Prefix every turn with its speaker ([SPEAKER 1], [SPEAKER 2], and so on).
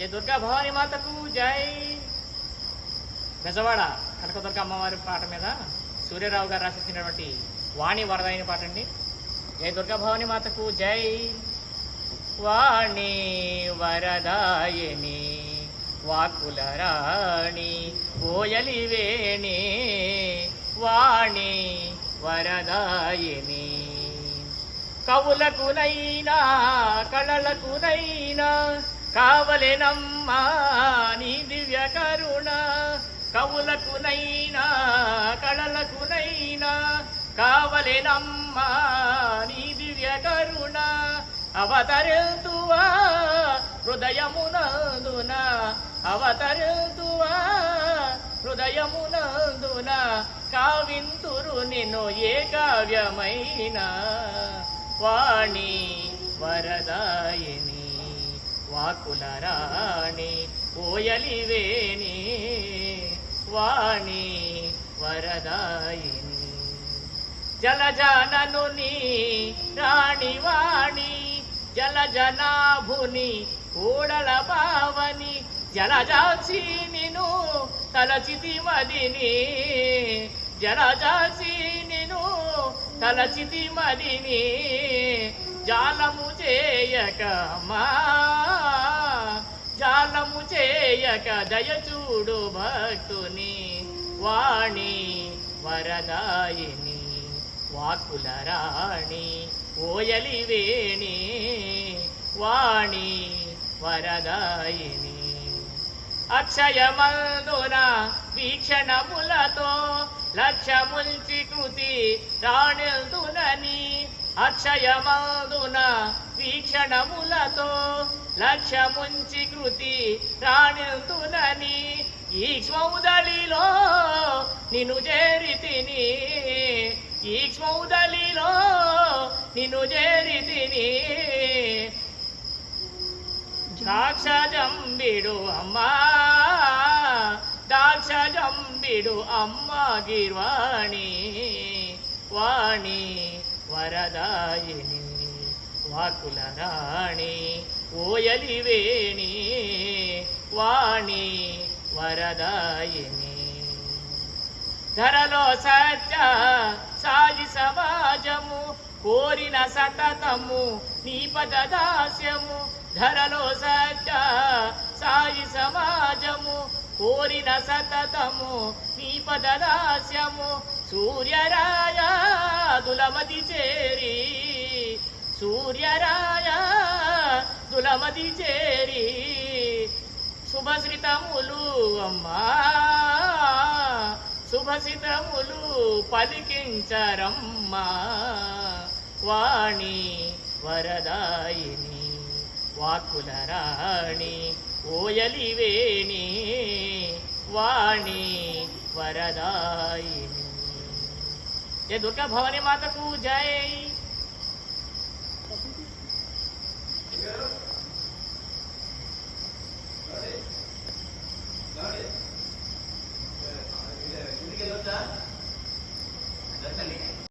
[SPEAKER 1] ఏ దుర్గా భవానీ మాతకు జై. బెజవాడ కనకదుర్గ అమ్మవారి పాట మీద సూర్యరావు గారు రాసిచ్చినటువంటి వాణి వరదైన పాట అండి. ఏ దుర్గా భవాని మాతకు జై. వాణి వరదాయని వాకుల రాణి ఓయలి వేణి వాణి వరదాయని. కవులకునైనా కళలకునైనా కావలేనమ్మా నీ దివ్య కరుణ. కవులకునైనా కళలకునైనా కావలేనమ్మా నీ దివ్య కరుణ. అవతరుతువా హృదయమునందున అవతరుతువా హృదయమునందున కావింతురు నిన్ను ఏ కావ్యమైన. వాణి వరదాయిని వాకుల రాణి ఓయలివేణి వాణి వరదాయిని జలజననుని రాణి వాణి జలజనాభుని కూడల పావని జలజాసి నిను తలచితి మదిని జలజాసి నిను తలచితి మదిని జాలము చేయక మా జాలము చేయక దయచూడు భక్తుని వాణి వరదాయిని వాకుల రాణి ఓయలి వేణి వాణి వరదాయిని. అక్షయమందున వీక్షణములతో లక్ష్యముల్చి కృతి రాణిల్దునని అక్షయమందున వీక్షణములతో లక్ష్యముంచి కృతి రాణిల్తునని ఈ క్షౌదలిలో నిన్ను చేరితిని. ఈ క్షౌదలిలో నిన్ను చేరితిని. ద్రాక్ష జంబిడు అమ్మా ద్రాక్ష జంబిడు అమ్మ గిర్వాణి వాణి వరదాయిని వాకుల రాణి ఓయలి వేణి వాణి వరదాయిని. ధరలో సత్య సాయి సమాజము కోరిన సతతము నీ పద దాస్యము. ధరలో సత్య సాయి సమాజము కోరిన సతతము నీ పదదాస్యము సూర్యరాయాదులమతి సూర్యరాయ దులమతి చేరి సూర్యరాయ దులమతి చేరి శుభశ్రితములు అమ్మా శుభసితములు పలికించరమ్మా వాణి వరదాయిని. ವಾಕುಲರಾಣಿ ಓಯಲಿವೇಣಿ ವಾಣಿ ವರದಾಯಿನಿ ये दुर्गा भवानी माता को जय Got it. Got it.